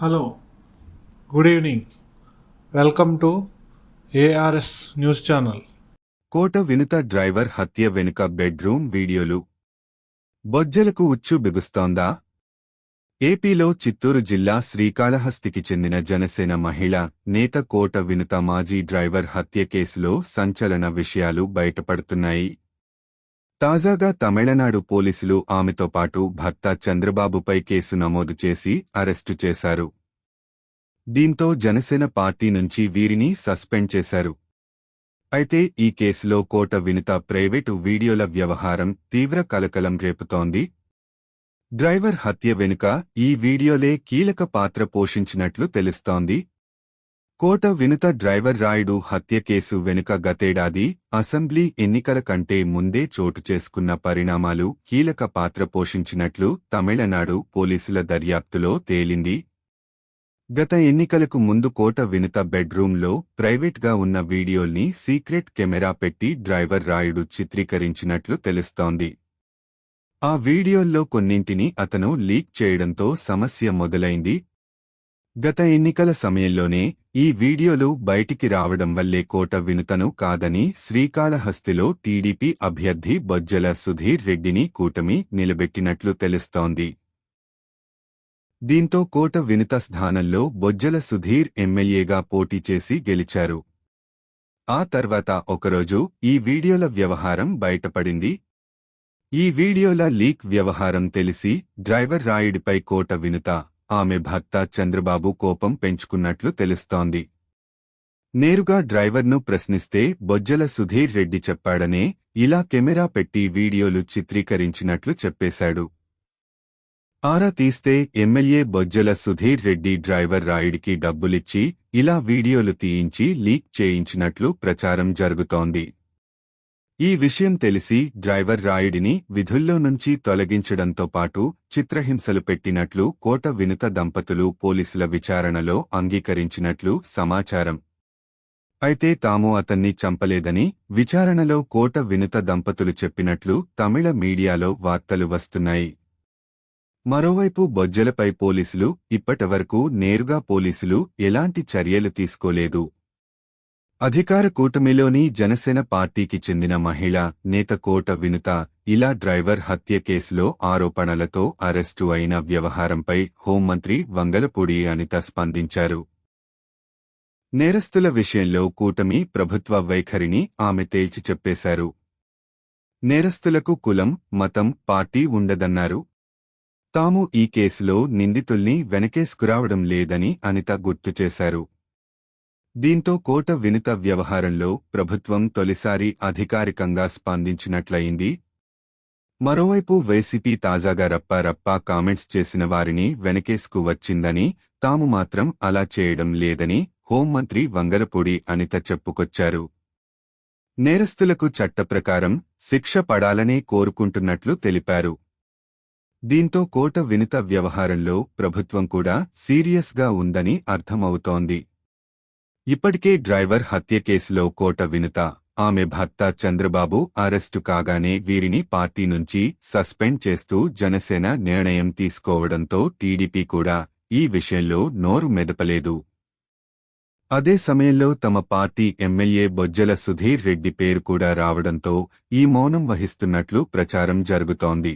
Hello good evening. Welcome to ARS news channel. Kota Vinutha driver హత్య వెనుక bedroom వీడియోలు. బొజ్జలకు ఉచ్చు బిగుస్తోందా? ఏపీలో చిత్తూరు జిల్లా శ్రీకాళహస్తికి చెందిన జనసేన మహిళ నేత కోట వినుత మాజీ డ్రైవర్ హత్య కేసులో సంచలన విషయాలు బయటపడుతున్నాయి. తాజాగా తమిళనాడు పోలీసులు ఆమెతో పాటు భర్త చంద్రబాబుపై కేసు నమోదు చేసి అరెస్టు చేశారు. దీంతో జనసేన పార్టీ నుంచి వీరిని సస్పెండ్ చేశారు. అయితే ఈ కేసులో కోట వినిత ప్రైవేటు వీడియోల వ్యవహారం తీవ్ర కలకలం రేపుతోంది. డ్రైవర్ హత్య వెనుక ఈ వీడియోలే కీలక పాత్ర పోషించినట్లు తెలుస్తోంది. కోట వినుత డ్రైవర్ రాయుడు హత్య కేసు వెనుక గతేడాది అసెంబ్లీ ఎన్నికల కంటే ముందే చోటు చేసుకున్న పరిణామాలు కీలక పాత్ర పోషించినట్లు తమిళనాడు పోలీసుల దర్యాప్తులో తేలింది. గత ఎన్నికలకు ముందు కోట వినుత బెడ్రూంలో ప్రైవేట్గా ఉన్న వీడియోల్ని సీక్రెట్ కెమెరా పెట్టి డ్రైవర్ రాయుడు చిత్రీకరించినట్లు తెలుస్తోంది. ఆ వీడియోల్లో కొన్నింటిని అతను లీక్ చేయడంతో సమస్య మొదలైంది. గత ఎన్నికల సమయంలోనే ఈ వీడియోలు బయటికి రావడం వల్లే కోట వినుతను కాదని శ్రీకాళహస్తిలో టీడీపీ అభ్యర్థి బొజ్జల సుధీర్ రెడ్డిని కూటమి నిలబెట్టినట్లు తెలుస్తోంది. దీంతో కోట వినుత స్థానంలో బొజ్జల సుధీర్ ఎమ్మెల్యేగా పోటీ చేసి గెలిచారు. ఆ తర్వాత ఒకరోజు ఈ వీడియోల వ్యవహారం బయటపడింది. ఈ వీడియోల లీక్ వ్యవహారం తెలిసి డ్రైవర్ రాయుడిపై కోట వినుత ఆమె భర్త చంద్రబాబు కోపం పెంచుకున్నట్లు తెలుస్తోంది. నేరుగా డ్రైవర్ను ప్రశ్నిస్తే బొజ్జల సుధీర్ రెడ్డి చెప్పాడనే ఇలా కెమెరా పెట్టి వీడియోలు చిత్రీకరించినట్లు చెప్పేశాడు. ఆరా తీస్తే ఎమ్మెల్యే బొజ్జల సుధీర్ రెడ్డి డ్రైవర్ రాయుడికి డబ్బులిచ్చి ఇలా వీడియోలు తీయించి లీక్ చేయించినట్లు ప్రచారం జరుగుతోంది. ఈ విషయం తెలిసి డ్రైవర్ రాయుడిని విధుల్లో నుంచి తొలగించడంతో పాటు చిత్రహింసలు పెట్టినట్లు కోట వినుత దంపతులు పోలీసుల విచారణలో అంగీకరించినట్లు సమాచారం. అయితే తాము అతన్ని చంపలేదని విచారణలో కోట వినుత దంపతులు చెప్పినట్లు తమిళ మీడియాలో వార్తలు వస్తున్నాయి. మరోవైపు బొజ్జలపై పోలీసులు ఇప్పటివరకు నేరుగా పోలీసులు ఎలాంటి చర్యలు తీసుకోలేదు. అధికార కూటమిలోని జనసేన పార్టీకి చెందిన మహిళ నేత కోట వినుత ఇలా డ్రైవర్ హత్య కేసులో ఆరోపణలతో అరెస్టు అయిన వ్యవహారంపై హోంమంత్రి వంగలపూడి అనిత స్పందించారు. నేరస్తుల విషయంలో కూటమి ప్రభుత్వ వైఖరిని ఆమె తేల్చి చెప్పేశారు. నేరస్తులకు కులం మతం పార్టీ ఉండదన్నారు. తాము ఈ కేసులో నిందితుల్ని వెనకేసుకురావడం లేదని అనిత గుర్తు చేశారు. దీంతో కోట వినత వ్యవహారంలో ప్రభుత్వం తొలిసారి అధికారికంగా స్పందించినట్లయింది. మరోవైపు వైసీపీ తాజాగా రప్ప రప్ప కామెంట్స్ చేసిన వారిని వెనకేసుకు వచ్చిందని తాము మాత్రం అలా చేయడం లేదని హోంమంత్రి వంగలపూడి అనిత చెప్పుకొచ్చారు. నేరస్తులకు చట్టప్రకారం శిక్ష పడాలనే కోరుకుంటున్నట్లు తెలిపారు. దీంతో కోట వినత వ్యవహారంలో ప్రభుత్వం కూడా సీరియస్గా ఉందని అర్థమవుతోంది. ఇప్పటికే డ్రైవర్ హత్య కేసులో కోట వినుత ఆమె భర్త చంద్రబాబు అరెస్టు కాగానే వీరిని పార్టీ నుంచి సస్పెండ్ చేస్తూ జనసేన నిర్ణయం తీసుకోవడంతో టీడీపీ కూడా ఈ విషయంలో నోరు మెదపలేదు. అదే సమయంలో తమ పార్టీ ఎమ్మెల్యే బొజ్జల సుధీర్ రెడ్డి పేరు కూడా రావడంతో ఈ మౌనం వహిస్తున్నట్లు ప్రచారం జరుగుతోంది.